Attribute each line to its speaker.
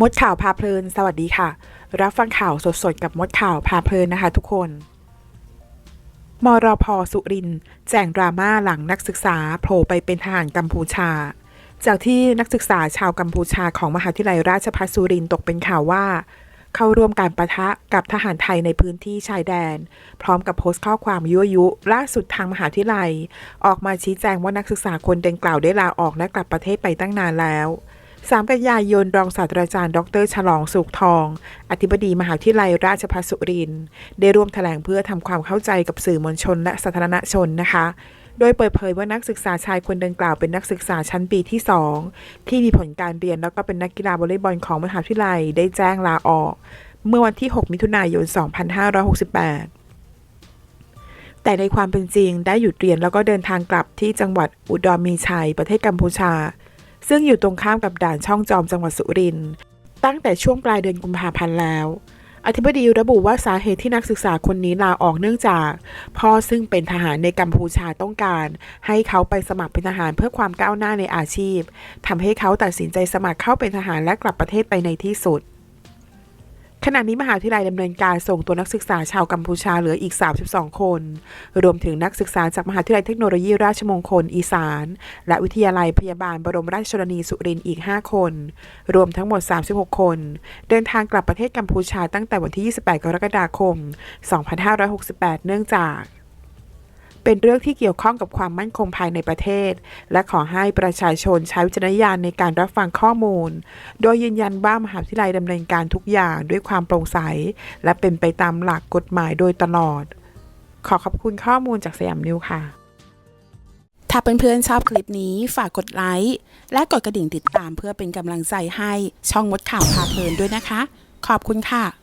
Speaker 1: มดข่าวพาเพลิน สวัสดีค่ะ รับฟังข่าวสดๆ กับมดข่าวพาเพลินนะคะ ทุกคน มรพสุรินแจ้งดราม่าหลังนักศึกษาโผล่ไปเป็นทหารกัมพูชา จากที่นักศึกษาชาวกัมพูชาของมหาวิทยาลัยราชภัฏสุรินตกเป็นข่าวว่า เข้าร่วมการประทะกับทหารไทยในพื้นที่ชายแดน พร้อมกับโพสต์ข้อความยั่วยุ ล่าสุดทางมหาวิทยาลัย ออกมาชี้แจงว่านักศึกษาคนดังกล่าวได้ลาออกและกลับประเทศไปตั้งนานแล้ว 3 กันยายนรองศาสตราจารย์ ดรฉลองสุขทอง อธิบดีมหาวิทยาลัยราชภัฏสุรินทร์ได้ร่วมแถลงเพื่อทำความเข้าใจกับสื่อมวลชนและสาธารณชนนะคะ โดยเปิดเผยว่านักศึกษาชายคนดังกล่าวเป็นนักศึกษาชั้นปีที่ 2 ที่มีผลการเรียนแล้วก็เป็นนักกีฬาวอลเลย์บอลของมหาวิทยาลัยได้แจ้งลาออก เมื่อวันที่ 6 มิถุนายน 2568แต่ในความเป็นจริงได้หยุดเรียนแล้วก็เดินทางกลับที่จังหวัดอุดรมีชัย ประเทศกัมพูชา ซึ่งอยู่ตรงข้ามกับด่านช่องจอมจังหวัดสุรินทร์ตั้งแต่ช่วงปลายเดือนกุมภาพันธ์แล้ว อธิบดีระบุว่าสาเหตุที่นักศึกษาคนนี้ลาออกเนื่องจาก พ่อซึ่งเป็นทหารในกัมพูชาต้องการ ให้เขาไปสมัครเป็นทหารเพื่อความก้าวหน้าในอาชีพทำให้เขาตัดสินใจสมัครเข้าเป็นทหารและกลับประเทศไปในที่สุด ขณะนี้มหาวิทยาลัยดำเนินการส่งตัวนักศึกษาชาวกัมพูชาเหลืออีก 32 คน รวมถึงนักศึกษาจากมหาวิทยาลัยเทคโนโลยีราชมงคลอีสาน และวิทยาลัยพยาบาลบรมราชชนนีสุรินทร์อีก 5 คน รวมทั้งหมด 36 คน เดินทางกลับประเทศกัมพูชาตั้งแต่วันที่ 28 กรกฎาคม 2568 เนื่องจาก เป็นเรื่องที่เกี่ยวข้องกับความมั่นคงภายในประเทศ และขอให้ประชาชนใช้วิจารณญาณในการรับฟังข้อมูล โดยยืนยันว่ามหาวิทยาลัยดำเนินการทุกอย่างด้วยความโปร่งใส และเป็นไปตามหลักกฎหมายโดยตลอด ขอขอบคุณข้อมูลจากสยามนิวค่ะ
Speaker 2: ถ้าเพื่อนๆชอบคลิปนี้ฝากกดไลค์และกดกระดิ่งติดตามเพื่อเป็นกำลังใจให้ช่องมดข่าวพาเพลินด้วยนะคะ ขอบคุณค่ะ